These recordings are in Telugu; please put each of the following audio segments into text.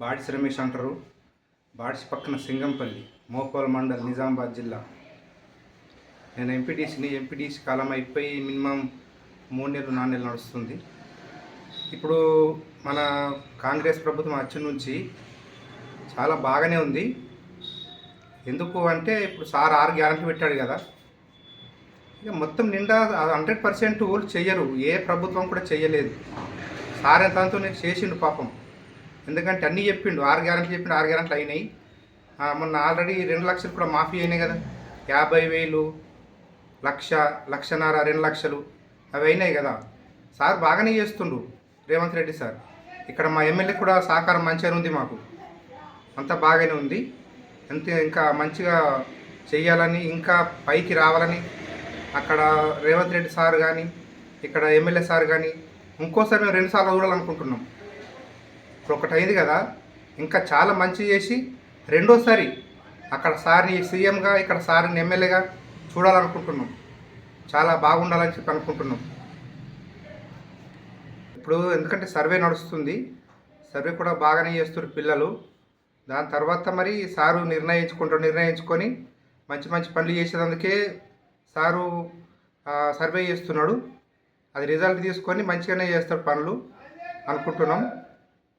బాడిసి రమేష్ అంటారు. బాడిసి పక్కన సింగంపల్లి మోకోల్ మండల్ నిజామాబాద్ జిల్లా. నేను ఎంపీటీసీని ఎంపీటీసీ కాలం అయిపోయి మినిమం మూడు నెలలు నాలుగు నెలలు నడుస్తుంది. ఇప్పుడు మన కాంగ్రెస్ ప్రభుత్వం వచ్చి నుంచి చాలా బాగానే ఉంది. ఎందుకు అంటే ఇప్పుడు సార్ ఆరు గ్యారంటీ పెట్టాడు కదా. ఇక మొత్తం నిండా హండ్రెడ్ పర్సెంట్ ఊరు చేయరు ఏ ప్రభుత్వం కూడా చేయలేదు సార్ ఎంతతో నేను చేసిండు పాపం. ఎందుకంటే అన్నీ చెప్పిండు ఆరు గ్యారెంట్లు చెప్పిండు ఆరు గ్యారెంట్లు అయినాయి. మొన్న ఆల్రెడీ రెండు లక్షలు కూడా మాఫీ అయినాయి కదా. యాభై వేలు లక్ష లక్షన్నర రెండు లక్షలు అవి అయినాయి కదా. సార్ బాగానే చేస్తుండు రేవంత్ రెడ్డి సార్. ఇక్కడ మా ఎమ్మెల్యే కూడా సహకారం మంచిగా ఉంది మాకు. అంతా బాగానే ఉంది. అంతే ఇంకా మంచిగా చెయ్యాలని ఇంకా పైకి రావాలని అక్కడ రేవంత్ రెడ్డి సార్ కానీ ఇక్కడ ఎమ్మెల్యే సార్ కానీ ఇంకోసారి మేము రెండుసార్లు చూడాలనుకుంటున్నాం. ఇప్పుడు ఒకటి కదా. ఇంకా చాలా మంచి చేసి రెండోసారి అక్కడ సార్ని సీఎంగా ఇక్కడ సార్ని ఎమ్మెల్యేగా చూడాలనుకుంటున్నాం. చాలా బాగుండాలని చెప్పి అనుకుంటున్నాం. ఇప్పుడు ఎందుకంటే సర్వే నడుస్తుంది. సర్వే కూడా బాగానే చేస్తారు పిల్లలు. దాని తర్వాత మరి సారు నిర్ణయించుకుంటారు నిర్ణయించుకొని మంచి మంచి పనులు చేసేందుకే సారు సర్వే చేస్తున్నాడు. అది రిజల్ట్ తీసుకొని మంచిగానే చేస్తాడు పనులు అనుకుంటున్నాం.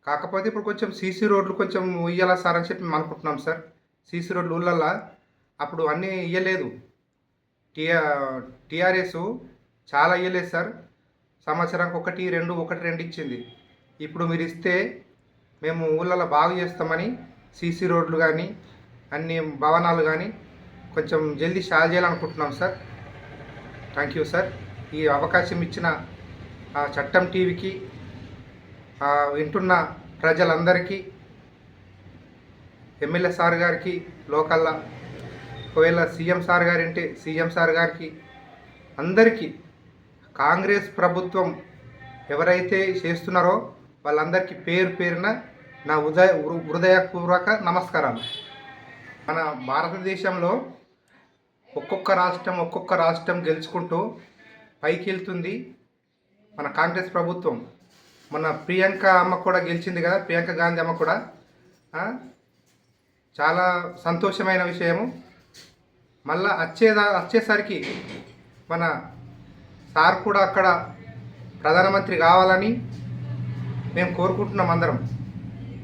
కాకపోతే ఇప్పుడు కొంచెం సీసీ రోడ్లు కొంచెం ఇయ్యాలా సార్ అని చెప్పి మేము అనుకుంటున్నాం సార్. సీసీ రోడ్లు ఊళ్ళల్లా అప్పుడు అన్నీ ఇయ్యలేదు. టీఆర్ టీఆర్ఎస్ చాలా ఇయ్యలేదు సార్. సంవత్సరానికి ఒకటి రెండు ఒకటి రెండు ఇచ్చింది. ఇప్పుడు మీరు ఇస్తే మేము ఊళ్ళలో బాగు చేస్తామని సీసీ రోడ్లు కానీ అన్ని భవనాలు కానీ కొంచెం జల్దీ షాల్ చేయాలనుకుంటున్నాం సార్. Thank you sir. ఈ అవకాశం ఇచ్చిన ఆ చట్టం టీవీకి వింటున్న ప్రజలందరికీ ఎమ్మెల్యే సార్ గారికి లోకల్లా ఒకవేళ సీఎం సార్ గారు అంటే సీఎం సార్ గారికి అందరికీ కాంగ్రెస్ ప్రభుత్వం ఎవరైతే చేస్తున్నారో వాళ్ళందరికీ పేరు పేరున నా ఉదయ హృదయపూర్వక నమస్కారాలు. మన భారతదేశంలో ఒక్కొక్క రాష్ట్రం ఒక్కొక్క రాష్ట్రం గెలుచుకుంటూ పైకి వెళ్తుంది మన కాంగ్రెస్ ప్రభుత్వం. మన ప్రియాంక అమ్మ కూడా గెలిచింది కదా ప్రియాంక గాంధీ అమ్మ కూడా. చాలా సంతోషమైన విషయము. మళ్ళా వచ్చేదా వచ్చేసరికి మన సార్ కూడా అక్కడ ప్రధానమంత్రి కావాలని మేము కోరుకుంటున్నాం అందరం.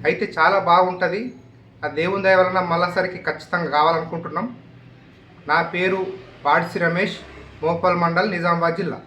అయితే చాలా బాగుంటుంది. ఆ దేవుని దయ వలన మళ్ళాసరికి ఖచ్చితంగా కావాలనుకుంటున్నాం. నా పేరు బాడిసి రమేష్ మోపల్ మండల్ నిజామాబాద్ జిల్లా.